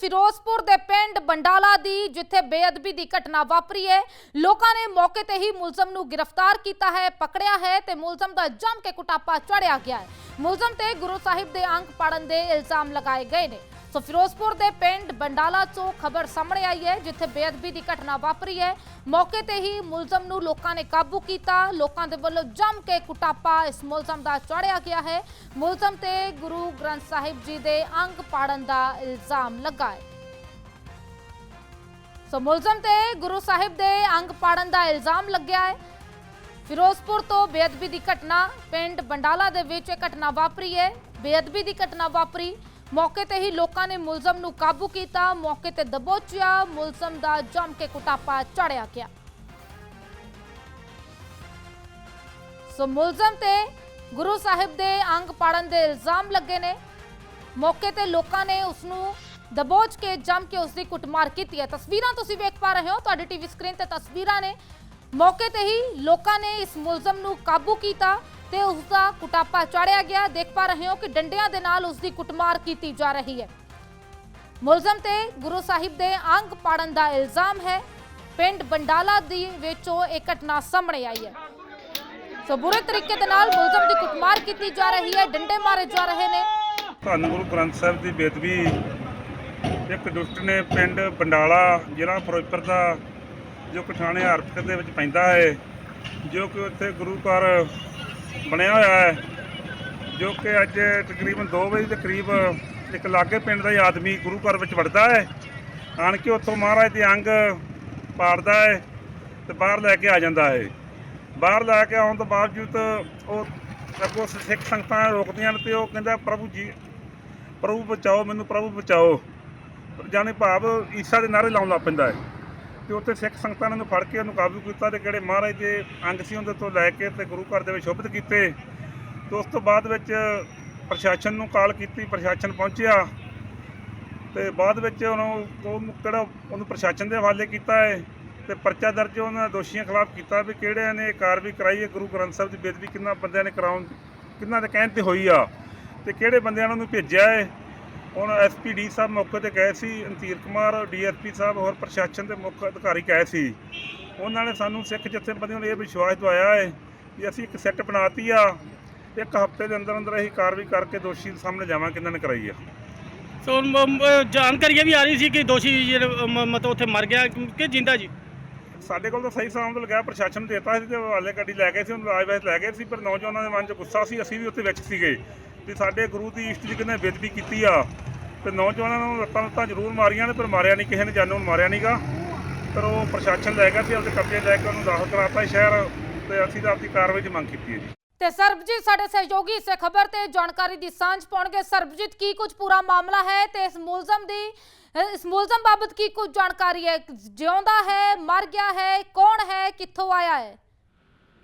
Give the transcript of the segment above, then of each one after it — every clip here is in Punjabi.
ਫਿਰੋਜ਼ਪੁਰ ਦੇ ਪਿੰਡ ਬੰਡਾਲਾ ਦੀ, ਜਿੱਥੇ ਬੇਅਦਬੀ ਦੀ ਘਟਨਾ ਵਾਪਰੀ ਹੈ। ਲੋਕਾਂ ਨੇ ਮੌਕੇ ਤੇ ਹੀ ਮੁਲਜ਼ਮ ਨੂੰ ਗ੍ਰਿਫਤਾਰ ਕੀਤਾ ਹੈ, ਪਕੜਿਆ ਹੈ ਤੇ ਮੁਲਜ਼ਮ ਦਾ ਜੰਮ ਕੇ ਕੁਟਾਪਾ ਚੜਿਆ ਗਿਆ ਹੈ। ਮੁਲਜ਼ਮ ਤੇ ਗੁਰੂ ਸਾਹਿਬ ਦੇ ਅੰਕ ਪਾੜਨ ਦੇ ਇਲਜ਼ਾਮ ਲਗਾਏ ਗਏ ਨੇ। ਸੋ ਫਿਰੋਜ਼ਪੁਰ ਦੇ ਪਿੰਡ ਬੰਡਾਲਾ ਤੋਂ ਖਬਰ ਸਾਹਮਣੇ ਆਈ ਹੈ, ਜਿੱਥੇ ਬੇਅਦਬੀ ਦੀ ਘਟਨਾ ਵਾਪਰੀ ਹੈ। ਮੌਕੇ ਤੇ ਹੀ ਮੁਲਜ਼ਮ ਨੂੰ ਲੋਕਾਂ ਨੇ ਕਾਬੂ ਕੀਤਾ। ਲੋਕਾਂ ਦੇ ਵੱਲੋਂ ਜੰਮ ਕੇ ਕੁਟਾਪਾ ਇਸ ਮੁਲਜ਼ਮ ਦਾ ਚੜਿਆ ਗਿਆ ਹੈ। ਮੁਲਜ਼ਮ ਤੇ ਗੁਰੂ ਗ੍ਰੰਥ ਸਾਹਿਬ ਜੀ ਦੇ ਅੰਗ ਪਾੜਨ ਦਾ ਇਲਜ਼ਾਮ ਲੱਗਾ ਹੈ। ਸੋ ਮੁਲਜ਼ਮ ਤੇ ਗੁਰੂ ਸਾਹਿਬ ਦੇ ਅੰਗ ਪਾੜਨ ਦਾ ਇਲਜ਼ਾਮ ਲੱਗਿਆ ਹੈ। ਫਿਰੋਜ਼ਪੁਰ ਤੋਂ ਬੇਅਦਬੀ ਦੀ ਘਟਨਾ, ਪਿੰਡ ਬੰਡਾਲਾ ਦੇ ਵਿੱਚ ਇਹ ਘਟਨਾ ਵਾਪਰੀ ਹੈ। ਬੇਅਦਬੀ ਦੀ ਘਟਨਾ ਵਾਪਰੀ। ਮੌਕੇ ਤੇ ਹੀ ਲੋਕਾਂ ਨੇ ਮੁਲਜ਼ਮ ਨੂੰ ਕਾਬੂ ਕੀਤਾ, ਮੌਕੇ ਤੇ ਦਬੋਚਿਆ, ਮੁਲਜ਼ਮ ਦਾ ਜੰਮ ਕੇ ਕੁਟਾਪਾ ਚੜਿਆ ਗਿਆ। ਸੋ ਮੁਲਜ਼ਮ ਤੇ ਗੁਰੂ ਸਾਹਿਬ ਦੇ ਅੰਗ ਪਾੜਨ ਦੇ ਇਲਜ਼ਾਮ ਲੱਗੇ ਨੇ। ਮੌਕੇ ਤੇ ਲੋਕਾਂ ਨੇ ਉਸ ਨੂੰ ਦਬੋਚ ਕੇ ਜੰਮ ਕੇ ਉਸ ਦੀ ਕੁੱਟਮਾਰ ਕੀਤੀ ਹੈ। ਤਸਵੀਰਾਂ ਤੁਸੀਂ ਵੇਖ ਪਾ ਰਹੇ ਹੋ, ਤੁਹਾਡੀ ਟੀਵੀ ਸਕਰੀਨ ਤੇ ਤਸਵੀਰਾਂ ਨੇ। ਮੌਕੇ ਤੇ ਹੀ ਲੋਕਾਂ ਨੇ ਇਸ ਮੁਲਜ਼ਮ ਨੂੰ ਕਾਬੂ ਕੀਤਾ ਤੇ ਉਸ ਦਾ ਕੁਟਾਪਾ ਚਾੜਿਆ ਗਿਆ। ਦੇਖ ਪਾ ਰਹੇ ਹੋ ਕਿ ਡੰਡਿਆਂ ਦੇ ਨਾਲ ਉਸ ਦੀ ਕੁੱਟਮਾਰ ਕੀਤੀ ਜਾ ਰਹੀ ਹੈ। ਮੁਲਜ਼ਮ ਤੇ ਗੁਰੂ ਸਾਹਿਬ ਦੇ ਅੰਗ ਪਾੜਨ ਦਾ ਇਲਜ਼ਾਮ ਹੈ। ਪਿੰਡ ਬੰਡਾਲਾ ਦੀ ਵਿੱਚੋਂ ਇਹ ਘਟਨਾ ਸਾਹਮਣੇ ਆਈ ਹੈ। ਸੋ ਬੁਰੇ ਤਰੀਕੇ ਦੇ ਨਾਲ ਮੁਲਜ਼ਮ ਦੀ ਕੁੱਟਮਾਰ ਕੀਤੀ ਜਾ ਰਹੀ ਹੈ। ਡੰਡੇ ਮਾਰੇ ਜਾ ਰਹੇ ਨੇ। ਧੰਨ ਗੁਰੂ ਗ੍ਰੰਥ ਸਾਹਿਬ ਦੀ ਬੇਦਬੀ ਇੱਕ ਦੁਸ਼ਟ ਨੇ ਪਿੰਡ ਬੰਡਾਲਾ ਜ਼ਿਲ੍ਹਾ ਫਿਰੋਜ਼ਪੁਰ ਦਾ, ਜੋ ਕਠਾਣੇ ਹਰਪਤ ਦੇ ਵਿੱਚ ਪੈਂਦਾ ਹੈ, ਜੋ ਕਿ ਉੱਥੇ ਗੁਰੂ ਘਰ ਬਣਿਆ ਹੋਇਆ ਹੈ, ਜੋ ਕਿ ਅੱਜ ਤਕਰੀਬਨ 2 ਵਜੇ ਦੇ ਕਰੀਬ ਇੱਕ ਲਾਗੇ ਪਿੰਡ ਦਾ ਹੀ ਆਦਮੀ ਗੁਰੂ ਘਰ ਵਿੱਚ ਵੜਦਾ ਹੈ। ਆਣ ਕੇ ਉੱਥੋਂ ਮਹਾਰਾਜ ਦੇ ਅੰਗ ਪਾੜਦਾ ਹੈ ਤੇ ਬਾਹਰ ਲੈ ਕੇ ਆ ਜਾਂਦਾ ਹੈ। ਬਾਹਰ ਲੈ ਕੇ ਆਉਣ ਤੋਂ ਬਾਵਜੂਦ ਉਹ ਅੱਗੋਂ ਸਿੱਖ ਸੰਗਤਾਂ ਰੋਕਦੀਆਂ ਨੇ ਤੇ ਉਹ ਕਹਿੰਦਾ, ਪ੍ਰਭੂ ਜੀ, ਪ੍ਰਭੂ ਬਚਾਓ, ਮੈਨੂੰ ਪ੍ਰਭੂ ਬਚਾਓ। ਜਾਣੇ ਭਾਵ ਈਸਾ ਦੇ ਨਾਰੇ ਲਾਉਣ ਲੱਗ ਪੈਂਦਾ ਹੈ। ਤੇ ਉੱਥੇ ਸਿੱਖ ਸੰਗਤਾਂ ਨੇ ਉਹਨੂੰ ਫੜ ਕੇ ਉਹਨੂੰ ਕਾਬੂ ਕੀਤਾ ਤੇ ਕਿਹੜੇ ਮਹਾਰਾਜ ਦੇ ਅੰਗ ਸੀ ਉਹਦੇ ਤੋਂ ਲੈ ਕੇ ਤੇ ਗੁਰੂ ਘਰ ਦੇ ਵਿੱਚ ਸ਼ੁਭਤ ਕੀਤੇ। ਤੇ ਉਸ ਤੋਂ ਬਾਅਦ ਵਿੱਚ ਪ੍ਰਸ਼ਾਸਨ ਨੂੰ ਕਾਲ ਕੀਤੀ, ਪ੍ਰਸ਼ਾਸਨ ਪਹੁੰਚਿਆ। ਤੇ ਬਾਅਦ ਵਿੱਚ ਉਹਨੂੰ ਉਹਨੂੰ ਕਿਹੜਾ ਉਹਨੂੰ ਪ੍ਰਸ਼ਾਸਨ ਦੇ ਹਵਾਲੇ ਕੀਤਾ ਹੈ ਤੇ ਪਰਚਾ ਦਰਜ ਉਹਨਾਂ ਦੋਸ਼ੀਆਂ ਖਿਲਾਫ ਕੀਤਾ ਵੀ ਕਿਹੜਿਆਂ ਨੇ ਕਾਰਵਾਈ ਕਰਾਈ ਹੈ, ਗੁਰੂ ਗ੍ਰੰਥ ਸਾਹਿਬ ਦੀ ਬੇਦਬੀ ਕਿੰਨਾ ਬੰਦਿਆਂ ਨੇ ਕਰਾਉਣ, ਕਿੰਨਾ ਦੇ ਕਹਿਣ ਤੇ ਹੋਈ ਆ। ਤੇ ਕਿਹੜੇ ਬੰਦਿਆਂ ਨੂੰ ਉਹਨੂੰ ਭੇਜਿਆ ਹੈ ਹੁਣ ਐਸਪੀਡੀ ਸਾਹਿਬ ਮੌਕੇ ਤੇ ਗਏ ਸੀ ਅੰਤੀਰ ਕੁਮਾਰ ਡੀਐਸਪੀ ਸਾਹਿਬ ਹੋਰ ਪ੍ਰਸ਼ਾਸਨ ਦੇ ਮੁੱਖ ਅਧਿਕਾਰੀ ਗਏ ਸੀ। ਉਹਨਾਂ ਨੇ ਸਾਨੂੰ ਸਿੱਖ ਜਥੇਬੰਦੀਆਂ ਨੂੰ ਇਹ ਵਿਸ਼ਵਾਸ ਦਵਾਇਆ ਹੈ ਕਿ ਅਸੀਂ ਇੱਕ ਸੈੱਟ ਬਣਾਤੀ ਆ ਇੱਕ ਹਫ਼ਤੇ ਦੇ ਅੰਦਰ ਅੰਦਰ ਅਸੀਂ ਕਾਰਵਾਈ ਕਰਕੇ ਦੋਸ਼ੀ ਦੇ ਸਾਹਮਣੇ ਜਾਵਾਂ ਕਿੰਨਾਂ ਨੇ ਕਰਾਈ ਆ। ਸੋ ਮ- ਮ- ਜਾਣਕਾਰੀ ਇਹ ਵੀ ਆ ਰਹੀ ਸੀ ਕਿ ਦੋਸ਼ੀ ਜਿਹੜਾ ਮ- ਮਤਲਬ ਉੱਥੇ ਮਰ ਗਿਆ ਕਿ ਜਿੰਦਾ ਜੀ? ਸਾਡੇ ਕੋਲ ਤਾਂ ਸਹੀ ਸਾਹਮਣੇ ਲਗਾਇਆ ਪ੍ਰਸ਼ਾਸਨ ਨੂੰ ਦੇਤਾ ਸੀ ਤੇ ਹਾਲੇ ਗੱਡੀ ਲੈ ਗਏ ਸੀ ਉਹਨੂੰ ਰਾਜ ਵੈਸ ਲੈ ਗਏ ਸੀ ਪਰ ਨੌਜਵਾਨਾਂ ਦੇ ਮਨ 'ਚ ਗੁੱਸਾ ਸੀ ਅਸੀਂ ਵੀ ਉੱਥੇ ਵਿੱਚ ਸੀਗੇ। ਤੇ ਸਾਡੇ ਗੁਰੂ ਦੀ ਇਸ਼ਟ ਦੀ ਕਿਨੇ ਬੇਦਬੀ ਕੀਤੀ ਆ, ਤੇ ਨੌਜਵਾਨਾਂ ਨੂੰ ਲੱਤਾਂ ਲੱਤਾਂ ਜ਼ਰੂਰ ਮਾਰੀਆਂ ਨੇ, ਪਰ ਮਾਰਿਆ ਨਹੀਂ ਕਿਸੇ ਨੇ, ਜਾਨੋਂ ਮਾਰਿਆ ਨਹੀਂਗਾ ਪਰ ਉਹ ਪ੍ਰਸ਼ਾਸਨ ਲੈ ਗਿਆ ਸੀ, ਆਪਦੇ ਕਬਜ਼ੇ ਲੈ ਕੇ ਉਹਨੂੰ ਦਾਖਲ ਕਰਾਤਾ ਸ਼ਹਿਰ, ਤੇ ਅਸੀਂ ਤਾਂ ਆਪਦੀ ਕਾਰਵਾਈ 'ਚ ਮੰਗ ਕੀਤੀ ਹੈ ਜੀ। ਤੇ ਸਰਬਜੀਤ, ਸਾਡੇ ਸਹਿਯੋਗੀ ਇਸੇ ਖਬਰ ਤੇ ਜਾਣਕਾਰੀ ਦੀ ਸਾਂਝ ਪਾਉਣਗੇ। ਸਰਬਜੀਤ, ਕੀ ਕੁਝ ਪੂਰਾ ਮਾਮਲਾ ਹੈ? ਤੇ ਇਸ ਮੁਲਜ਼ਮ ਦੀ, ਇਸ ਮੁਲਜ਼ਮ ਬਾਬਤ ਕੀ ਕੁਝ ਜਾਣਕਾਰੀ ਹੈ? ਜਿਉਂਦਾ ਹੈ, ਮਰ ਗਿਆ ਹੈ, ਕੌਣ ਹੈ, ਕਿੱਥੋਂ ਆਇਆ ਹੈ?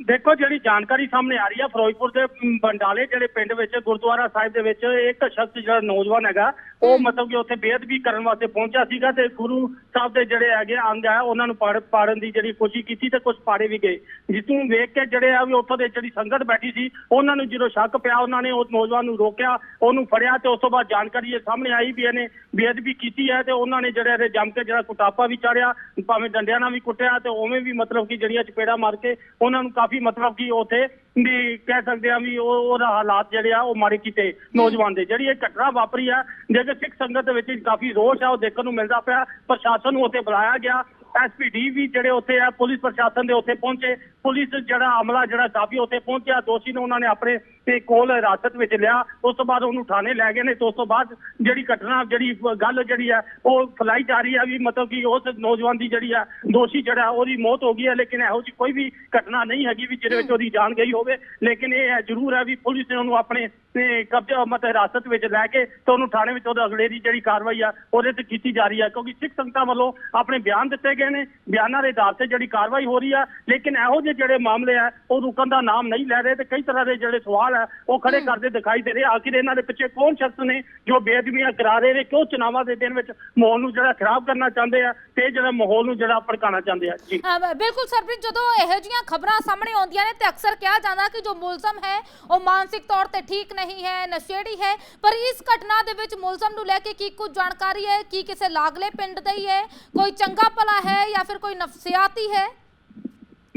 ਦੇਖੋ ਜਿਹੜੀ ਜਾਣਕਾਰੀ ਸਾਹਮਣੇ ਆ ਰਹੀ ਹੈ ਫਿਰੋਜ਼ਪੁਰ ਦੇ ਬੰਡਾਲੇ ਜਿਹੜੇ ਪਿੰਡ ਵਿੱਚ ਗੁਰਦੁਆਰਾ ਸਾਹਿਬ ਦੇ ਵਿੱਚ ਇੱਕ ਸ਼ਖਸ ਜਿਹੜਾ ਨੌਜਵਾਨ ਹੈਗਾ ਉਹ ਮਤਲਬ ਕਿ ਉੱਥੇ ਬੇਅਦਬੀ ਕਰਨ ਵਾਸਤੇ ਪਹੁੰਚਿਆ ਸੀਗਾ ਤੇ ਗੁਰੂ ਸਾਹਿਬ ਦੇ ਜਿਹੜੇ ਹੈਗੇ ਅੰਗ ਆ ਉਹਨਾਂ ਨੂੰ ਪਾੜ ਪਾੜਨ ਦੀ ਜਿਹੜੀ ਕੋਸ਼ਿਸ਼ ਕੀਤੀ ਤੇ ਕੁਝ ਪਾੜੇ ਵੀ ਗਏ। ਜਿਸ ਨੂੰ ਵੇਖ ਕੇ ਜਿਹੜੇ ਆ ਵੀ ਉੱਥੋਂ ਦੇ ਜਿਹੜੀ ਸੰਗਤ ਬੈਠੀ ਸੀ ਉਹਨਾਂ ਨੂੰ ਜਦੋਂ ਸ਼ੱਕ ਪਿਆ ਉਹਨਾਂ ਨੇ ਉਸ ਨੌਜਵਾਨ ਨੂੰ ਰੋਕਿਆ ਉਹਨੂੰ ਫੜਿਆ ਤੇ ਉਸ ਤੋਂ ਬਾਅਦ ਜਾਣਕਾਰੀ ਇਹ ਸਾਹਮਣੇ ਆਈ ਵੀ ਇਹਨੇ ਬੇਅਦਬੀ ਕੀਤੀ ਹੈ ਤੇ ਉਹਨਾਂ ਨੇ ਜਿਹੜਾ ਇਹਦੇ ਜੰਮ ਕੇ ਜਿਹੜਾ ਕੁਟਾਪਾ ਵੀ ਚਾੜਿਆ ਭਾਵੇਂ ਡੰਡਿਆਂ ਨਾਲ ਵੀ ਕੁੱਟਿਆ ਤੇ ਉਵੇਂ ਵੀ ਮਤਲਬ ਕਿ ਜਿਹੜੀਆਂ ਚਪੇੜਾ ਮਾਰ ਕੇ ਉਹਨਾਂ ਨੂੰ ਕਾਫੀ ਮਤਲਬ ਕਿ ਉੱਥੇ ਵੀ ਕਹਿ ਸਕਦੇ ਆ ਵੀ ਉਹ ਉਹਦਾ ਹਾਲਾਤ ਜਿਹੜੇ ਆ ਉਹ ਮਾਰੇ ਕੀਤੇ ਨੌਜਵਾਨ ਦੇ। ਜਿਹੜੀ ਇਹ ਘਟਨਾ ਵਾਪਰੀ ਆ ਜੇਕਰ ਸਿੱਖ ਸੰਗਤ ਦੇ ਵਿੱਚ ਕਾਫੀ ਰੋਸ਼ ਆ, ਉਹ ਦੇਖਣ ਨੂੰ ਮਿਲਦਾ ਪਿਆ। ਪ੍ਰਸ਼ਾਸਨ ਨੂੰ ਉੱਥੇ ਬੁਲਾਇਆ ਗਿਆ। ਐਸਪੀਡੀ ਵੀ ਜਿਹੜੇ ਉੱਥੇ ਆ, ਪੁਲਿਸ ਪ੍ਰਸ਼ਾਸਨ ਦੇ ਉੱਥੇ ਪਹੁੰਚੇ। ਪੁਲਿਸ ਜਿਹੜਾ ਅਮਲਾ ਜਿਹੜਾ ਕਾਫੀ ਉੱਥੇ ਪਹੁੰਚਿਆ, ਦੋਸ਼ੀ ਨੂੰ ਉਹਨਾਂ ਨੇ ਆਪਣੇ ਤੇ ਕੋਲ ਹਿਰਾਸਤ ਵਿੱਚ ਲਿਆ। ਉਸ ਤੋਂ ਬਾਅਦ ਉਹਨੂੰ ਥਾਣੇ ਲੈ ਗਏ ਨੇ ਤੇ ਉਸ ਤੋਂ ਬਾਅਦ ਜਿਹੜੀ ਘਟਨਾ, ਜਿਹੜੀ ਗੱਲ ਜਿਹੜੀ ਹੈ, ਉਹ ਫਲਾਈ ਜਾ ਰਹੀ ਹੈ ਵੀ ਮਤਲਬ ਕਿ ਉਸ ਨੌਜਵਾਨ ਦੀ ਜਿਹੜੀ ਹੈ ਦੋਸ਼ੀ ਜਿਹੜਾ, ਉਹਦੀ ਮੌਤ ਹੋ ਗਈ ਹੈ, ਲੇਕਿਨ ਇਹੋ ਜਿਹੀ ਕੋਈ ਵੀ ਘਟਨਾ ਨਹੀਂ ਹੈਗੀ ਵੀ ਜਿਹਦੇ ਵਿੱਚ ਉਹਦੀ ਜਾਨ ਗਈ ਹੋਵੇ। ਲੇਕਿਨ ਇਹ ਹੈ ਜ਼ਰੂਰ ਹੈ ਵੀ ਪੁਲਿਸ ਨੇ ਉਹਨੂੰ ਆਪਣੇ ਤੇ ਕਬਜ਼ਾ ਮਤਲਬ ਹਿਰਾਸਤ ਵਿੱਚ ਲੈ ਕੇ ਤੇ ਉਹਨੂੰ ਥਾਣੇ ਵਿੱਚ ਉਹਦਾ ਅਗਲੇਰੀ ਜਿਹੜੀ ਕਾਰਵਾਈ ਆ ਉਹਦੇ ਤੇ ਕੀਤੀ ਜਾ ਰਹੀ ਹੈ। ਕਿਉਂਕਿ ਸਿੱਖ ਸੰਗਤਾਂ ਵੱਲੋਂ ਆਪਣੇ ਬਿਆਨ ਦਿੱਤੇ ਗਏ ਨੇ। ਬਿਆਨਾਂ ਦੇ ਆਧਾਰ ਤੇ ਜਿਹੜੀ ਕਾਰਵਾਈ ਹੋ ਰਹੀ ਆ ਲੇਕਿਨ ਇਹੋ ਜਿਹੇ ਜਿਹੜੇ ਮਾਮਲੇ ਆ ਉਹ ਰੁਕਣ ਦਾ ਨਾਮ ਨਹੀਂ ਲੈ ਰਹੇ ਤੇ ਕਈ ਤਰ੍ਹਾਂ ਦੇ ਜਿਹੜੇ ਸਵਾਲ ਆ ਉਹ ਖੜੇ ਕਰਦੇ ਦਿਖਾਈ ਦੇ ਰਹੇ। ਆਖਿਰ ਇਹਨਾਂ ਦੇ ਪਿੱਛੇ ਕੌਣ ਸ਼ਖਸ ਨੇ ਜੋ ਬੇਅਦਬੀਆਂ ਕਰਾ ਰਹੇ ਨੇ? ਕਿਉਂ ਚੁਣਾਵਾਂ ਦੇ ਦਿਨ ਵਿੱਚ ਮਾਹੌਲ ਨੂੰ ਜਿਹੜਾ ਖਰਾਬ ਕਰਨਾ ਚਾਹੁੰਦੇ ਆ ਤੇ ਜਿਹੜਾ ਮਾਹੌਲ ਨੂੰ ਜਿਹੜਾ ਭੜਕਾਉਣਾ ਚਾਹੁੰਦੇ ਆ? ਜੀ। ਬਿਲਕੁਲ ਸਰਪ੍ਰੀਤ ਜਦੋਂ ਇਹੋ ਜਿਹੀਆਂ ਖਬਰਾਂ ਸਾਹਮਣੇ ਆਉਂਦੀਆਂ ਨੇ ਤੇ ਅਕਸਰ ਕਿਹਾ ਜਾਂਦਾ ਕਿ ਜੋ ਮੁਲਜ਼ਮ ਹੈ ਉਹ ਮਾਨਸਿਕ ਤੌਰ ਤੇ ਠੀਕ ਨਹੀਂ ਨਹੀਂ ਹੈ ਨਸ਼ੇੜੀ ਹੈ ਪਰ ਇਸ ਘਟਨਾ ਦੇ ਵਿੱਚ ਮੁਲਜ਼ਮ ਨੂੰ ਲੈ ਕੇ ਕੀ ਕੁਝ ਜਾਣਕਾਰੀ ਹੈ? ਕੀ ਕਿਸੇ ਲਾਗਲੇ ਪਿੰਡ ਦਾ ਹੀ ਹੈ? ਕੋਈ ਚੰਗਾ ਭਲਾ ਹੈ ਜਾਂ ਫਿਰ ਕੋਈ ਨਫਸੀਆਤੀ ਹੈ?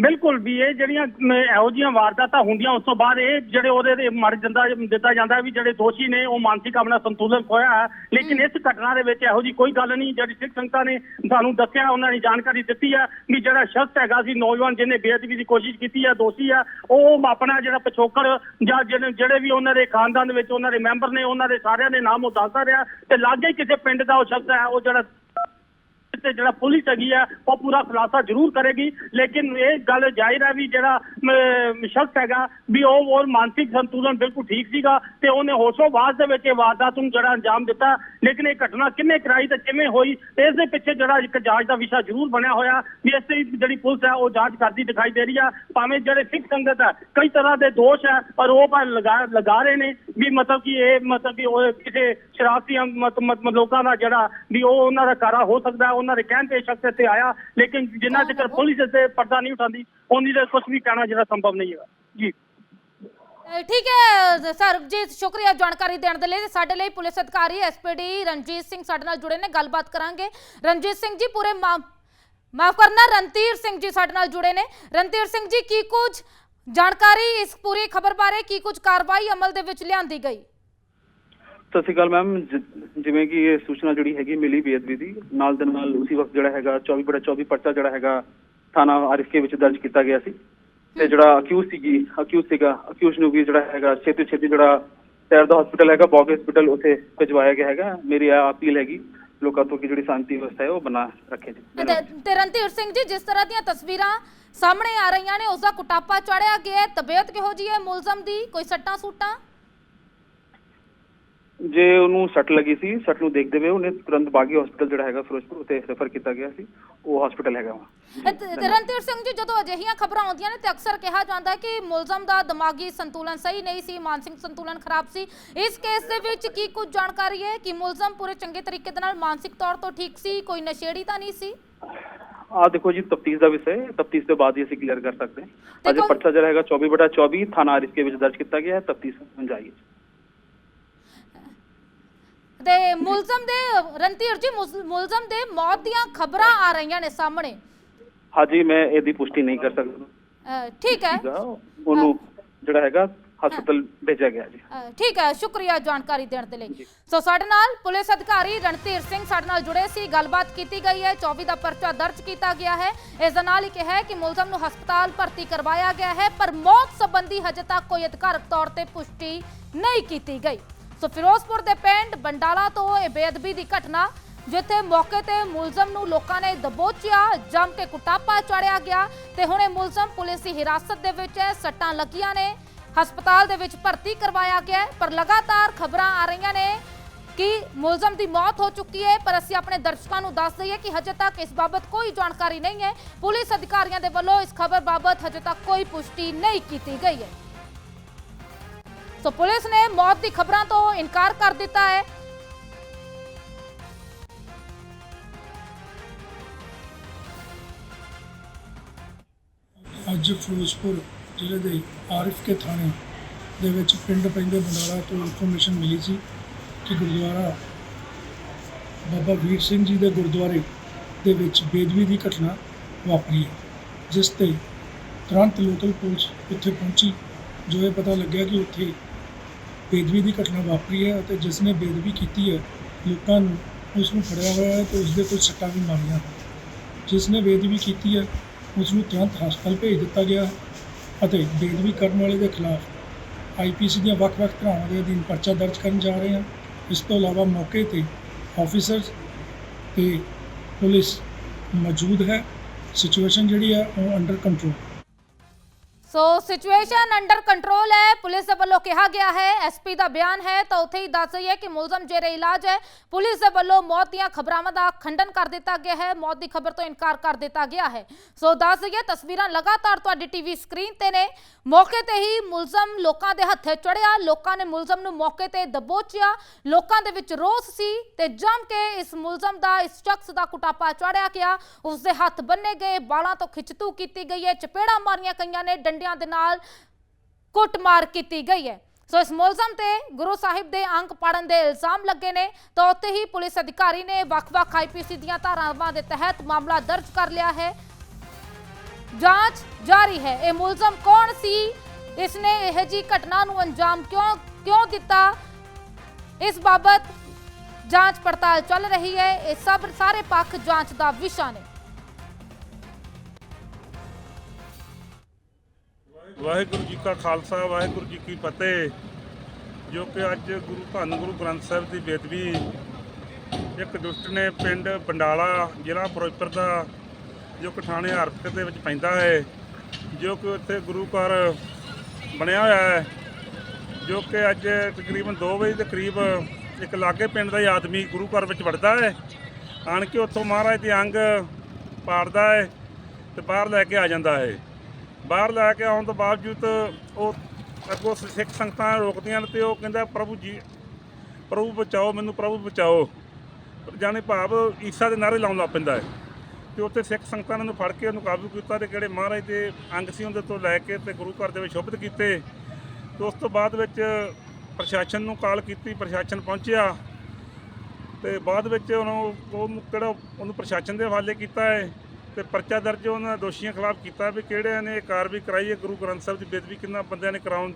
ਬਿਲਕੁਲ ਵੀ ਇਹ ਜਿਹੜੀਆਂ ਇਹੋ ਜਿਹੀਆਂ ਵਾਰਦਾਤਾਂ ਹੁੰਦੀਆਂ ਉਸ ਤੋਂ ਬਾਅਦ ਇਹ ਜਿਹੜੇ ਉਹਦੇ ਤੇ ਮਰ ਜਾਂਦਾ ਦਿੱਤਾ ਜਾਂਦਾ ਵੀ ਜਿਹੜੇ ਦੋਸ਼ੀ ਨੇ ਉਹ ਮਾਨਸਿਕ ਆਪਣਾ ਸੰਤੁਲਨ ਖੋਇਆ ਹੈ। ਲੇਕਿਨ ਇਸ ਘਟਨਾ ਦੇ ਵਿੱਚ ਇਹੋ ਜੀ ਕੋਈ ਗੱਲ ਨਹੀਂ ਜਿਹੜੀ ਸਿੱਖ ਸੰਗਤਾਂ ਨੇ ਸਾਨੂੰ ਦੱਸਿਆ ਉਹਨਾਂ ਨੇ ਜਾਣਕਾਰੀ ਦਿੱਤੀ ਹੈ ਵੀ ਜਿਹੜਾ ਸ਼ਖਸ ਹੈਗਾ ਸੀ ਨੌਜਵਾਨ ਜਿਹਨੇ ਬੇਅਦਬੀ ਦੀ ਕੋਸ਼ਿਸ਼ ਕੀਤੀ ਹੈ ਦੋਸ਼ੀ ਹੈ ਉਹ ਆਪਣਾ ਜਿਹੜਾ ਪਿਛੋਕੜ ਜਾਂ ਜਿਹੜੇ ਵੀ ਉਹਨਾਂ ਦੇ ਖਾਨਦਾਨ ਦੇ ਵਿੱਚ ਉਹਨਾਂ ਦੇ ਮੈਂਬਰ ਨੇ ਉਹਨਾਂ ਦੇ ਸਾਰਿਆਂ ਦੇ ਨਾਮ ਉਹ ਦੱਸਦਾ ਰਿਹਾ ਤੇ ਲਾਗੇ ਕਿਸੇ ਪਿੰਡ ਦਾ ਉਹ ਸ਼ਖਸ ਹੈ ਉਹ ਜਿਹੜਾ ਤੇ ਜਿਹੜਾ ਪੁਲਿਸ ਹੈਗੀ ਆ, ਉਹ ਪੂਰਾ ਖੁਲਾਸਾ ਜ਼ਰੂਰ ਕਰੇਗੀ। ਲੇਕਿਨ ਇਹ ਗੱਲ ਜ਼ਾਹਿਰ ਹੈ ਵੀ ਜਿਹੜਾ ਸ਼ਖਸ ਹੈਗਾ, ਵੀ ਉਹ ਉਹ ਮਾਨਸਿਕ ਸੰਤੁਲਨ ਬਿਲਕੁਲ ਠੀਕ ਸੀਗਾ ਤੇ ਉਹਨੇ ਹੋਸ਼ੋ-ਵਾਸ ਦੇ ਵਿੱਚ ਇਹ ਵਾਰਦਾਤ ਨੂੰ ਜਿਹੜਾ ਅੰਜਾਮ ਦਿੱਤਾ। ਲੇਕਿਨ ਇਹ ਘਟਨਾ ਕਿੰਨੇ ਕਰਾਈ ਤੇ ਕਿਵੇਂ ਹੋਈ, ਇਸ ਦੇ ਪਿੱਛੇ ਜਿਹੜਾ ਇੱਕ ਜਾਂਚ ਦਾ ਵਿਸ਼ਾ ਜ਼ਰੂਰ ਬਣਿਆ ਹੋਇਆ, ਵੀ ਇਸ ਦੀ ਜਿਹੜੀ ਪੁਲਿਸ ਹੈ, ਉਹ ਜਾਂਚ ਕਰਦੀ ਦਿਖਾਈ ਦੇ ਰਹੀ ਆ। ਭਾਵੇਂ ਜਿਹੜੇ ਸਿੱਖ ਸੰਗਤ ਹੈ, ਕਈ ਤਰ੍ਹਾਂ ਦੇ ਦੋਸ਼ ਹੈ, ਪਰ ਉਹ ਪਰ ਲਗਾ ਲਗਾ ਰਹੇ ਨੇ, ਵੀ ਮਤਲਬ ਕਿ ਇਹ, ਮਤਲਬ ਕਿ ਉਹ ਕਿਸੇ ਸ਼ਰਾਰਤੀ ਮਤ- ਲੋਕਾਂ ਦਾ ਜਿਹੜਾ, ਵੀ ਉਹ ਉਹਨਾਂ ਦਾ ਕਾਰਾ ਹੋ ਸਕਦਾ, ਉਹਨਾਂ ਉਹਨਾਂ ਦੇ ਕਹਿਣ ਤੇ ਸ਼ਖਸ ਇੱਥੇ ਆਇਆ ਲੇਕਿਨ ਜਿੰਨਾ ਚਿਰ ਪੁਲਿਸ ਤੇ ਪਰਦਾ ਨਹੀਂ ਉਠਾਉਂਦੀ ਉਨੀ ਦੇਰ ਕੁਝ ਵੀ ਕਹਿਣਾ ਜਿਹੜਾ ਸੰਭਵ ਨਹੀਂ ਹੈਗਾ। ਜੀ। ਠੀਕ ਹੈ ਸਰਬਜੀਤ ਸ਼ੁਕਰੀਆ ਜਾਣਕਾਰੀ ਦੇਣ ਦੇ ਲਈ ਸਾਡੇ ਲਈ ਪੁਲਿਸ ਅਧਿਕਾਰੀ ਐਸਪੀਡੀ ਰਣਜੀਤ ਸਿੰਘ ਸਾਡੇ ਨਾਲ ਜੁੜੇ ਨੇ ਗੱਲਬਾਤ ਕਰਾਂਗੇ। ਰਣਜੀਤ ਸਿੰਘ ਜੀ ਪੂਰੇ ਮਾਫ ਕਰਨਾ ਰਣਧੀਰ ਸਿੰਘ ਜੀ ਸਾਡੇ ਨਾਲ ਜੁੜੇ ਨੇ। ਰਣਧੀਰ ਸਿੰਘ ਜੀ ਕੀ ਕੁਝ ਜਾਣਕਾਰੀ ਇਸ ਪੂਰੀ ਖਬਰ ਬਾਰੇ ਕੀ ਕੁਝ ਕਾਰਵਾਈ ਅਮਲ ਦੇ ਵਿੱਚ ਲਿਆਂਦੀ ਗਈ? ਸਤਿ ਸ਼੍ਰੀ ਅਕਾਲ ਮੈਮ ਜਿਵੇਂ ਕਿ ਇਹ ਸੂਚਨਾ ਜਿਹੜੀ ਹੈਗੀ ਮਿਲੀ ਬੇਅਦਬੀ ਦੀ, ਨਾਲ ਦੇ ਨਾਲ ਉਸੇ ਵਕਤ ਜਿਹੜਾ ਹੈਗਾ 24/24 ਪਰਚਾ ਜਿਹੜਾ ਹੈਗਾ ਥਾਣਾ ਆਰਿਫਕੇ ਵਿੱਚ ਦਰਜ ਕੀਤਾ ਗਿਆ ਸੀ। ਤੇ ਜਿਹੜਾ ਅਕਿਊਜ਼ ਸੀਗੀ ਅਕਿਊਜ਼ ਸੀਗਾ ਅਕਿਊਜ਼ ਨੂੰ ਵੀ ਜਿਹੜਾ ਹੈਗਾ ਛੇਤੀ ਛੇਤੀ ਜਿਹੜਾ ਸ਼ਹਿਰ ਦਾ ਹਸਪੀਟਲ ਹੈਗਾ, ਬੌਗ ਹਸਪੀਟਲ ਉੱਥੇ ਭਿਜਵਾਇਆ ਗਿਆ ਹੈਗਾ। ਮੇਰੀ ਇਹ ਅਪੀਲ ਹੈਗੀ, ਲੋਕਾਂ ਤੋਂ ਕਿ ਜਿਹੜੀ ਸ਼ਾਂਤੀ ਵਿਵਸਥਾ ਹੈ ਉਹ ਬਣਾ ਰੱਖੇ ਜੀ। ਤੇ ਰਣਧੀਰ ਸਿੰਘ ਜੀ, ਜਿਸ ਤਰ੍ਹਾਂ ਦੀਆਂ ਤਸਵੀਰਾਂ ਸਾਹਮਣੇ ਆ ਰਹੀਆਂ ਨੇ ਉਸ ਦਾ ਕੁਟਾਪਾ ਚੜਿਆ ਗਿਆ ਤਬੀਅਤ ਕਿਹੋ ਜੀ ਹੈ ਮੁਲਜ਼ਮ ਦੀ? ਕੋਈ ਸੱਟਾਂ ਸੂਟਾਂ ਜੇ ਉਹਨੂੰ ਸੱਟ ਲੱਗੀ ਸੀ ਸੱਟ ਨੂੰ ਦੇਖਦੇ ਹੋਏ ਉਹਨੇ ਤੁਰੰਤ ਬਾਗੀ ਹਸਪੀਟਲ ਜਿਹੜਾ ਹੈਗਾ ਫਿਰੋਜ਼ਪੁਰ ਉੱਤੇ ਰੈਫਰ ਕੀਤਾ ਗਿਆ ਸੀ। ਉਹ ਹਸਪੀਟਲ ਹੈਗਾ ਵਾ। ਰਣਧੀਰ ਸਿੰਘ ਜੀ ਜਦੋਂ ਅਜਿਹੀਆਂ ਖਬਰਾਂ ਆਉਂਦੀਆਂ ਨੇ ਤੇ ਅਕਸਰ ਕਿਹਾ ਜਾਂਦਾ ਹੈ ਕਿ ਮੁਲਜ਼ਮ ਦਾ ਦਿਮਾਗੀ ਸੰਤੁਲਨ ਸਹੀ ਨਹੀਂ ਸੀ ਮਾਨਸਿਕ ਸੰਤੁਲਨ ਖਰਾਬ ਸੀ। ਇਸ ਕੇਸ ਦੇ ਵਿੱਚ ਕੀ ਕੁਝ ਜਾਣਕਾਰੀ ਹੈ ਕਿ ਮੁਲਜ਼ਮ ਪੂਰੇ ਚੰਗੇ ਤਰੀਕੇ ਦੇ ਨਾਲ ਮਾਨਸਿਕ ਤੌਰ ਤੋਂ ਠੀਕ ਸੀ ਕੋਈ ਨਸ਼ੇੜੀ ਤਾਂ ਨਹੀਂ ਸੀ? ਆ ਦੇਖੋ ਜੀ ਤਫਤੀਸ਼ ਦਾ ਵਿਸ਼ਾ ਹੈ। ਤਫਤੀਸ਼ ਤੋਂ ਬਾਅਦ ਹੀ ਅਸੀਂ ਕਲੀਅਰ ਕਰ ਸਕਦੇ ਹਾਂ। ਅਜੇ ਪਰਚਾ ਜਿਹੜਾ ਹੈਗਾ 24 ਬਟਾ 24 ਥਾਣਾ ਆਰਿਫਕੇ ਵਿੱਚ ਦਰਜ ਕੀਤਾ ਗਿਆ ਹੈ। ਤਫਤੀਸ਼ ਜਾਰੀ ਹੈ। ਤੇ ਮੁਲਜ਼ਮ ਦੇ ਰਣਧੀਰ ਜੀ ਮੁਲਜ਼ਮ ਦੇ ਮੌਤ ਦੀਆਂ ਖਬਰਾਂ ਆ ਰਹੀਆਂ ਨੇ ਸਾਹਮਣੇ। ਹਾਜੀ ਮੈਂ ਇਹਦੀ ਪੁਸ਼ਟੀ ਨਹੀਂ ਕਰ ਸਕਦਾ। ਅ, ਠੀਕ ਹੈ। ਸੀਗਾ, ਉਹਨੂੰ ਜਿਹੜਾ ਹੈਗਾ ਹਸਪੀਟਲ ਭੇਜਿਆ ਗਿਆ ਜੀ। ਅ, ਠੀਕ ਹੈ ਸ਼ੁਕਰੀਆ ਜਾਣਕਾਰੀ ਦੇਣ ਦੇ ਲਈ। ਸੋ ਸਾਡੇ ਨਾਲ ਪੁਲਿਸ ਅਧਿਕਾਰੀ ਰਣਧੀਰ ਸਿੰਘ ਸਾਡੇ ਨਾਲ ਜੁੜੇ ਸੀ ਗੱਲਬਾਤ ਕੀਤੀ ਗਈ ਹੈ 24 ਦਾ ਪਰਚਾ ਦਰਜ ਕੀਤਾ ਗਿਆ ਹੈ। ਇਸ ਦੇ ਨਾਲ ਹੀ ਕਿਹਾ ਹੈ ਕਿ ਮੁਲਜ਼ਮ ਨੂੰ ਹਸਪਤਾਲ ਭਰਤੀ ਕਰਵਾਇਆ ਗਿਆ ਹੈ ਪਰ ਮੌਤ ਸੰਬੰਧੀ ਹਜੇ ਤੱਕ ਕੋਈ ਅਧਿਕਾਰਕ ਤੌਰ ਤੇ ਪੁਸ਼ਟੀ ਨਹੀਂ ਕੀਤੀ ਗਈ। ਸੋ ਫਿਰੋਜ਼ਪੁਰ ਦੇ ਪਿੰਡ ਬੰਡਾਲਾ ਤੋਂ ਇਹ ਬੇਅਦਬੀ ਦੀ ਘਟਨਾ, ਜਿੱਥੇ ਮੌਕੇ ਤੇ ਮੁਲਜ਼ਮ ਨੂੰ ਲੋਕਾਂ ਨੇ ਦਬੋਚਿਆ, ਜੰਮ ਕੇ ਕੁਟਾਪਾ ਚੜਿਆ ਗਿਆ ਤੇ ਹੁਣ ਇਹ ਮੁਲਜ਼ਮ ਪੁਲਿਸ ਦੀ ਹਿਰਾਸਤ ਦੇ ਵਿੱਚ ਹੈ, ਸੱਟਾਂ ਲੱਗੀਆਂ ਨੇ। ਹਸਪਤਾਲ ਦੇ ਵਿੱਚ ਭਰਤੀ ਕਰਵਾਇਆ ਗਿਆ ਹੈ, ਪਰ ਲਗਾਤਾਰ ਖਬਰਾਂ ਆ ਰਹੀਆਂ ਨੇ ਕਿ ਮੁਲਜ਼ਮ ਦੀ ਮੌਤ ਹੋ ਚੁੱਕੀ ਹੈ, ਪਰ ਅਸੀਂ ਆਪਣੇ ਦਰਸ਼ਕਾਂ ਨੂੰ ਦੱਸ ਦਈਏ ਕਿ ਹਜੇ ਤੱਕ ਇਸ ਬਾਬਤ ਕੋਈ ਜਾਣਕਾਰੀ ਨਹੀਂ ਹੈ। ਪੁਲਿਸ ਅਧਿਕਾਰੀਆਂ ਦੇ ਵੱਲੋਂ ਇਸ ਖਬਰ ਬਾਬਤ ਹਜੇ ਤੱਕ ਕੋਈ ਪੁਸ਼ਟੀ ਨਹੀਂ ਕੀਤੀ ਗਈ ਹੈ। ਸੋ ਪੁਲਿਸ ਨੇ ਮੌਤ ਦੀ ਖਬਰਾਂ ਤੋਂ ਇਨਕਾਰ ਕਰ ਦਿੱਤਾ ਹੈ। ਅੱਜ ਫਿਰੋਜ਼ਪੁਰ ਜ਼ਿਲ੍ਹੇ ਦੇ ਆਰਿਫ ਕੇ ਥਾਣੇ ਦੇ ਵਿੱਚ ਪਿੰਡ ਪੈਂਦੇ ਬੰਡਾਲਾ ਤੋਂ ਇਨਫੋਰਮੇਸ਼ਨ ਮਿਲੀ ਸੀ ਕਿ ਗੁਰਦੁਆਰਾ ਬਾਬਾ ਵੀਰ ਸਿੰਘ ਜੀ ਦੇ ਗੁਰਦੁਆਰੇ ਦੇ ਵਿੱਚ ਬੇਦਵੀ ਦੀ ਘਟਨਾ ਵਾਪਰੀ ਹੈ, ਜਿਸ ਤੇ ਤੁਰੰਤ ਲੋਕਲ ਪੁਲਿਸ ਉੱਥੇ ਪਹੁੰਚੀ, ਜੋ ਇਹ ਪਤਾ ਲੱਗਿਆ ਕਿ ਉੱਥੇ ਬੇਦਬੀ ਦੀ ਘਟਨਾ ਵਾਪਰੀ ਹੈ ਅਤੇ ਜਿਸ ਨੇ ਬੇਦਬੀ ਕੀਤੀ ਹੈ, ਲੋਕਾਂ ਨੂੰ ਉਸ ਨੂੰ ਫੜਿਆ ਹੋਇਆ ਹੈ ਤੇ ਉਸ ਦੇ ਕੁਝ ਸੱਟਾਂ ਵੀ ਮਾਰੀਆਂ ਜਿਸ ਨੇ ਬੇਦਬੀ ਕੀਤੀ ਹੈ, ਉਸ ਨੂੰ ਤੁਰੰਤ ਹਸਪਤਾਲ ਭੇਜ ਦਿੱਤਾ ਗਿਆ ਹੈ ਅਤੇ ਬੇਦਬੀ ਕਰਨ ਵਾਲੇ ਦੇ ਖਿਲਾਫ ਆਈਪੀਸੀ ਦੀਆਂ ਵੱਖ-ਵੱਖ ਧਾਰਾਵਾਂ ਦੇ ਅਧੀਨ ਪਰਚਾ ਦਰਜ ਕਰਨ ਜਾ ਰਹੇ ਹਾਂ ਇਸ ਤੋਂ ਇਲਾਵਾ ਮੌਕੇ ਤੇ ਆਫੀਸਰਸ ਤੇ ਪੁਲਿਸ ਮੌਜੂਦ ਹੈ। ਸਿਚੁਏਸ਼ਨ ਜਿਹੜੀ ਹੈ, ਉਹ under control so situation under control ਹੈ ਪੁਲਿਸ ਦੇ ਵੱਲੋਂ ਕਿਹਾ ਗਿਆ ਹੈ ਐਸਪੀ ਦਾ ਬਿਆਨ ਹੈ ਤਾਂ ਉੱਥੇ ਹੀ ਦੱਸ ਰਹੀ ਹੈ ਕਿ ਮੁਲਜ਼ਮ ਜੇਰੇ ਇਲਾਜ ਹੈ ਪੁਲਿਸ ਦੇ ਵੱਲੋਂ ਮੌਤ ਦੀਆਂ ਖਬਰਾਂ ਦਾ ਖੰਡਨ ਕਰ ਦਿੱਤਾ ਗਿਆ ਹੈ ਮੌਤ ਦੀ ਖਬਰ ਤੋਂ ਇਨਕਾਰ ਕਰ ਦਿੱਤਾ ਗਿਆ ਹੈ ਸੋ ਦੱਸ ਦਈਏ ਤਸਵੀਰਾਂ ਲਗਾਤਾਰ ਤੁਹਾਡੀ ਟੀਵੀ ਸਕਰੀਨ ਤੇ ਨੇ ਮੌਕੇ ਤੇ ਹੀ ਮੁਲਜ਼ਮ ਲੋਕਾਂ ਦੇ ਹੱਥੇ ਚੜਿਆ ਲੋਕਾਂ ਨੇ ਮੁਲਜ਼ਮ ਨੂੰ ਮੌਕੇ ਤੇ ਦਬੋਚਿਆ ਲੋਕਾਂ ਦੇ ਵਿੱਚ ਰੋਸ ਸੀ ਤੇ ਜੰਮ ਕੇ ਇਸ ਮੁਲਜ਼ਮ ਦਾ ਇਸ ਸ਼ਖਸ ਦਾ ਕੁਟਾਪਾ ਚੜਿਆ ਗਿਆ ਉਸ ਦੇ ਹੱਥ ਬੰਨੇ ਗਏ ਬਾਲਾਂ ਤੋਂ ਖਿੱਚਤੂ ਕੀਤੀ ਗਈ ਹੈ ਚਪੇੜਾ ਮਾਰੀਆਂ ਕਈਆਂ ਨੇ ਡੰਡਿਆਂ ਦੇ ਨਾਲ ਕੁੱਟਮਾਰ ਕੀਤੀ ਗਈ ਹੈ। ਸੋ ਇਸ ਮੁਲਜ਼ਮ ਤੇ ਗੁਰੂ ਸਾਹਿਬ ਦੇ ਅੰਕ ਪਾੜਨ ਦੇ ਇਲਜ਼ਾਮ ਲੱਗੇ ਨੇ। ਤਾਂ ਉੱਥੇ ਹੀ ਪੁਲਿਸ ਅਧਿਕਾਰੀ ਨੇ ਵੱਖ-ਵੱਖ ਆਈਪੀਸੀ ਦੀਆਂ ਧਾਰਾਵਾਂ ਦੇ ਤਹਿਤ ਮਾਮਲਾ ਦਰਜ ਕਰ ਲਿਆ ਹੈ। ਜਾਂਚ ਜਾਰੀ ਹੈ। ਇਹ ਮੁਲਜ਼ਮ ਕੌਣ ਸੀ? ਇਸਨੇ ਇਹ ਜੀ ਘਟਨਾ ਨੂੰ ਅੰਜਾਮ ਕਿਉਂ ਕਿਉਂ ਦਿੱਤਾ? ਇਸ ਬਾਬਤ ਜਾਂਚ ਪੜਤਾਲ ਚੱਲ ਰਹੀ ਹੈ। ਇਹ ਸਭ ਸਾਰੇ ਪੱਖ ਜਾਂਚ ਦਾ ਵਿਸ਼ਾ ਨੇ। ਵਾਹਿਗੁਰੂ ਜੀ ਕਾ ਖਾਲਸਾ, ਵਾਹਿਗੁਰੂ ਜੀ ਕੀ ਫਤਿਹ। ਜੋ ਕਿ ਅੱਜ ਗੁਰੂ ਧੰਨ ਗੁਰੂ ਗ੍ਰੰਥ ਸਾਹਿਬ ਦੀ ਬੇਦਬੀ ਇੱਕ ਦੁਸ਼ਟ ਨੇ ਪਿੰਡ ਬੰਡਾਲਾ ਜ਼ਿਲ੍ਹਾ ਫਿਰੋਜ਼ਪੁਰ ਦਾ, ਜੋ ਕਠਾਣੇ ਥਾਣੇ ਦੇ ਵਿੱਚ ਪੈਂਦਾ ਹੈ, ਜੋ ਕਿ ਉੱਥੇ ਗੁਰੂ ਘਰ ਬਣਿਆ ਹੋਇਆ ਹੈ, ਜੋ ਕਿ ਅੱਜ ਤਕਰੀਬਨ 2 ਵਜੇ ਦੇ ਕਰੀਬ ਇੱਕ ਲਾਗੇ ਪਿੰਡ ਦਾ ਹੀ ਆਦਮੀ ਗੁਰੂ ਘਰ ਵਿੱਚ ਵੜਦਾ ਹੈ। ਆਣ ਕੇ ਉੱਥੋਂ ਮਹਾਰਾਜ ਦੇ ਅੰਗ ਪਾੜਦਾ ਹੈ ਤੇ ਬਾਹਰ ਲੈ ਕੇ ਆ ਜਾਂਦਾ ਹੈ। ਬਾਹਰ ਲੈ ਕੇ ਆਉਣ ਤੋਂ ਬਾਵਜੂਦ ਉਹ ਅੱਗੋਂ ਸਿ- ਸਿੱਖ ਸੰਗਤਾਂ ਰੋਕਦੀਆਂ ਨੇ ਤੇ ਉਹ ਕਹਿੰਦਾ, ਪ੍ਰਭੂ ਜੀ, ਪ੍ਰਭੂ ਬਚਾਓ, ਮੈਨੂੰ ਪ੍ਰਭੂ ਬਚਾਓ। ਜਾਣੇ ਭਾਵ ਈਸਾ ਦੇ ਨਾਰੇ ਲਾਉਣ ਲੱਗ ਪੈਂਦਾ ਹੈ। ਤੇ ਉੱਥੇ ਸਿੱਖ ਸੰਗਤਾਂ ਨੇ ਉਹਨੂੰ ਫੜ ਕੇ ਉਹਨੂੰ ਕਾਬੂ ਕੀਤਾ ਤੇ ਕਿਹੜੇ ਮਹਾਰਾਜ ਦੇ ਅੰਗ ਸੀ ਉਹਦੇ ਤੋਂ ਲੈ ਕੇ ਤੇ ਗੁਰੂ ਘਰ ਦੇ ਵਿੱਚ ਸ਼ੁਭਤ ਕੀਤੇ। ਤੇ ਉਸ ਤੋਂ ਬਾਅਦ ਵਿੱਚ ਪ੍ਰਸ਼ਾਸਨ ਨੂੰ ਕਾਲ ਕੀਤੀ, ਪ੍ਰਸ਼ਾਸਨ ਪਹੁੰਚਿਆ। ਤੇ ਬਾਅਦ ਵਿੱਚ ਉਹਨੂੰ ਉਹਨੂੰ ਕਿਹੜਾ ਉਹਨੂੰ ਪ੍ਰਸ਼ਾਸਨ ਦੇ ਹਵਾਲੇ ਕੀਤਾ ਹੈ। ਤੇ ਪਰਚਾ ਦਰਜ ਉਹਨਾਂ ਦੋਸ਼ੀਆਂ ਖਿਲਾਫ ਕੀਤਾ ਵੀ ਕਿਹੜਿਆਂ ਨੇ ਕਾਰਵਾਈ ਕਰਾਈ ਹੈ? ਗੁਰੂ ਗ੍ਰੰਥ ਸਾਹਿਬ ਦੀ ਬੇਦਬੀ ਕਿੰਨਾ ਬੰਦਿਆਂ ਨੇ ਕਰਾਉਣ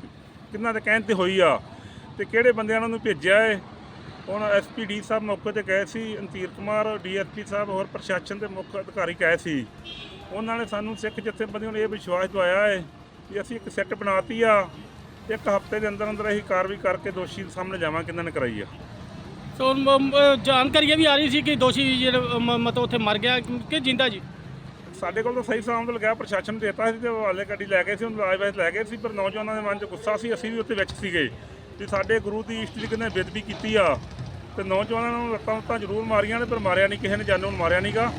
ਕਿੰਨਾ ਦੇ ਕਹਿਣ ਤੇ ਹੋਈ ਆ? ਤੇ ਕਿਹੜੇ ਬੰਦਿਆਂ ਨੂੰ ਭੇਜਿਆ ਹੈ ਹੁਣ ਐਸਪੀਡੀ ਸਾਹਿਬ ਮੌਕੇ ਤੇ ਗਏ ਸੀ ਅੰਤੀਰ ਕੁਮਾਰ ਡੀਐਸਪੀ ਸਾਹਿਬ ਹੋਰ ਪ੍ਰਸ਼ਾਸਨ ਦੇ ਮੁੱਖ ਅਧਿਕਾਰੀ ਗਏ ਸੀ। ਉਹਨਾਂ ਨੇ ਸਾਨੂੰ ਸਿੱਖ ਜਥੇਬੰਦੀਆਂ ਨੂੰ ਇਹ ਵਿਸ਼ਵਾਸ ਦਵਾਇਆ ਹੈ ਕਿ ਅਸੀਂ ਇੱਕ ਸੈੱਟ ਬਣਾਤੀ ਆ, ਇੱਕ ਹਫ਼ਤੇ ਦੇ ਅੰਦਰ ਅੰਦਰ ਅਸੀਂ ਕਾਰਵਾਈ ਕਰਕੇ ਦੋਸ਼ੀ ਦੇ ਸਾਹਮਣੇ ਜਾਵਾਂਗੇ ਕਿੰਨਾਂ ਨੇ ਕਰਾਈ ਆ। ਸੋ ਜਾਣਕਾਰੀ ਇਹ ਵੀ ਆ ਰਹੀ ਸੀ ਕਿ ਦੋਸ਼ੀ ਜਿਹੜਾ ਮਤਲਬ ਉੱਥੇ ਮਰ ਗਿਆ, ਕਿ ਜਿੰਦਾ ਜੀ? ਸਾਡੇ ਕੋਲ ਤਾਂ ਸਹੀ ਸਾਹਮਣੇ ਲਗਾਇਆ ਪ੍ਰਸ਼ਾਸਨ ਨੇ ਦਿੱਤਾ ਸੀ ਤੇ ਉਹ ਹਾਲੇ ਗੱਡੀ ਲੈ ਗਏ ਸੀ, ਉਹਨੂੰ ਲਾਜ ਵਾਜ ਲੈ ਗਏ ਸੀ, ਪਰ ਨੌਜਵਾਨਾਂ ਦੇ ਮਨ 'ਚ ਗੁੱਸਾ ਸੀ, ਅਸੀਂ ਵੀ ਉੱਥੇ ਵਿੱਚ ਸੀਗੇ। ਤੇ ਸਾਡੇ ਗੁਰੂ ਦੀ ਇਸ਼ਟ ਦੀ ਨੇ ਬੇਦਬੀ ਕੀਤੀ ਆ, ਤੇ ਨੌਜਵਾਨਾਂ ਨੂੰ ਲੱਤਾਂ ਲੱਤਾਂ ਜ਼ਰੂਰ ਮਾਰੀਆਂ ਨੇ, ਪਰ ਮਾਰਿਆ ਨਹੀਂ ਕਿਸੇ ਨੇ, ਜਾਨੋਂ ਨੂੰ ਮਾਰਿਆ ਨਹੀਂਗਾ।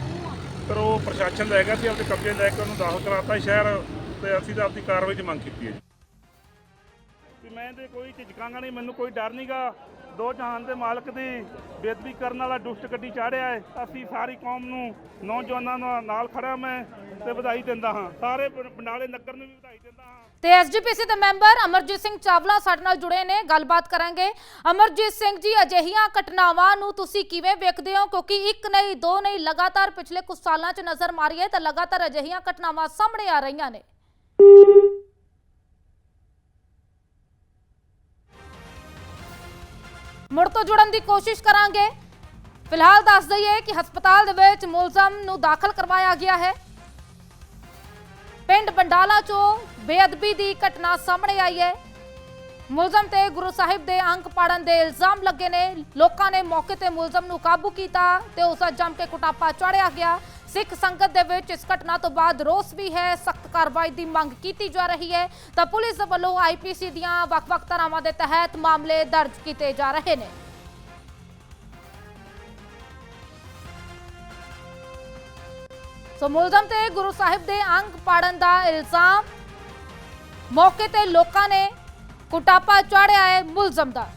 ਪਰ ਉਹ ਪ੍ਰਸ਼ਾਸਨ ਲੈ ਗਿਆ ਸੀ ਆਪਣੇ ਕਬਜ਼ੇ ਲੈ ਕੇ ਉਹਨੂੰ ਦਾਖਲ ਕਰਾਤਾ ਸ਼ਹਿਰ, ਤੇ ਅਸੀਂ ਤਾਂ ਆਪਣੀ ਕਾਰਵਾਈ 'ਚ ਮੰਗ ਕੀਤੀ ਹੈ ਜੀ। ਮੈਂ ਤੇ ਕੋਈ ਝਿਜਕਾਂਗਾ ਨਹੀਂ, ਮੈਨੂੰ ਕੋਈ ਡਰ ਨਹੀਂਗਾ। ਦੋ ਜਹਾਨ ਦੇ ਮਾਲਕ ਦੀ ਬੇਦਬੀ ਕਰਨ ਵਾਲਾ ਦੁਸ਼ਟ ਗੱਡੀ ਚਾੜਿਆ ਹੈ। ਅਸੀਂ ਸਾਰੀ ਕੌਮ ਨੂੰ ਨੌਜਵਾਨਾਂ ਨਾਲ ਖੜਾ ਮੈਂ ਤੇ ਵਧਾਈ ਦਿੰਦਾ ਹਾਂ। ਸਾਰੇ ਪਿੰ- ਨਗਰ ਨੂੰ ਵੀ ਵਧਾਈ ਦਿੰਦਾ ਹਾਂ। ਤੇ ਐਸਜੀਪੀਸੀ ਦੇ ਮੈਂਬਰ ਅਮਰਜੀਤ ਸਿੰਘ ਚਾਵਲਾ ਸਾਡੇ ਨਾਲ ਜੁੜੇ ਨੇ, ਗੱਲਬਾਤ ਕਰਾਂਗੇ। ਅਮਰਜੀਤ ਸਿੰਘ ਜੀ, ਅਜਿਹੀਆਂ ਘਟਨਾਵਾਂ ਨੂੰ ਤੁਸੀਂ ਕਿਵੇਂ ਵੇਖਦੇ ਹੋ? ਕਿਉਂਕਿ ਇੱਕ ਨਹੀਂ, ਦੋ ਨਹੀਂ, ਲਗਾਤਾਰ ਪਿਛਲੇ ਕੁਝ ਸਾਲਾਂ 'ਚ ਨਜ਼ਰ ਮਾਰੀਏ ਤਾਂ ਲਗਾਤਾਰ ਅਜਿਹੀਆਂ ਘਟਨਾਵਾਂ ਸਾਹਮਣੇ ਆ ਰਹੀਆਂ ਨੇ। ਮੁੜ ਤੋਂ ਜੁੜਨ ਦੀ ਕੋਸ਼ਿਸ਼ ਕਰਾਂਗੇ। ਫਿਲਹਾਲ ਦੱਸ ਦਈਏ ਕਿ ਹਸਪਤਾਲ ਦੇ ਵਿੱਚ ਮੁਲਜ਼ਮ ਨੂੰ ਦਾਖਲ ਕਰਵਾਇਆ ਗਿਆ ਹੈ। ਪਿੰਡ ਬੰਡਾਲਾ ਚੋਂ ਬੇਅਦਬੀ ਦੀ ਘਟਨਾ ਸਾਹਮਣੇ ਆਈ ਹੈ। ਮੁਲਜ਼ਮ ਤੇ ਗੁਰੂ ਸਾਹਿਬ ਦੇ ਅੰਕ ਪਾੜਨ ਦੇ ਇਲਜ਼ਾਮ ਲੱਗੇ ਨੇ। ਲੋਕਾਂ ਨੇ ਮੌਕੇ ਤੇ ਮੁਲਜ਼ਮ ਨੂੰ ਕਾਬੂ ਕੀਤਾ ਤੇ ਉਸ ਦਾ ਜੰਮ ਕੇ ਕੁਟਾਪਾ ਚੜਿਆ ਗਿਆ। ਸਿੱਖ ਸੰਗਤ ਦੇ ਵਿੱਚ ਇਸ ਘਟਨਾ ਤੋਂ ਬਾਅਦ ਰੋਸ ਵੀ ਹੈ, ਸਖਤ ਕਾਰਵਾਈ ਦੀ ਮੰਗ ਕੀਤੀ ਜਾ ਰਹੀ ਹੈ। ਤਾਂ ਪੁਲਿਸ ਵੱਲੋਂ ਆਈਪੀਸੀ ਦੀਆਂ ਵੱਖ-ਵੱਖ ਧਾਰਾਵਾਂ ਦੇ ਤਹਿਤ ਮਾਮਲੇ ਦਰਜ ਕੀਤੇ ਜਾ ਰਹੇ ਨੇ। ਸੋ ਮੁਲਜ਼ਮ ਤੇ ਗੁਰੂ ਸਾਹਿਬ ਦੇ ਅੰਗ ਪਾੜਨ ਦਾ ਇਲਜ਼ਾਮ ਮੌਕੇ ਤੇ ਲੋਕਾਂ ਨੇ ਕੁਟਾਪਾ ਚਾੜਿਆ ਹੈ ਮੁਲਜ਼ਮ ਦਾ।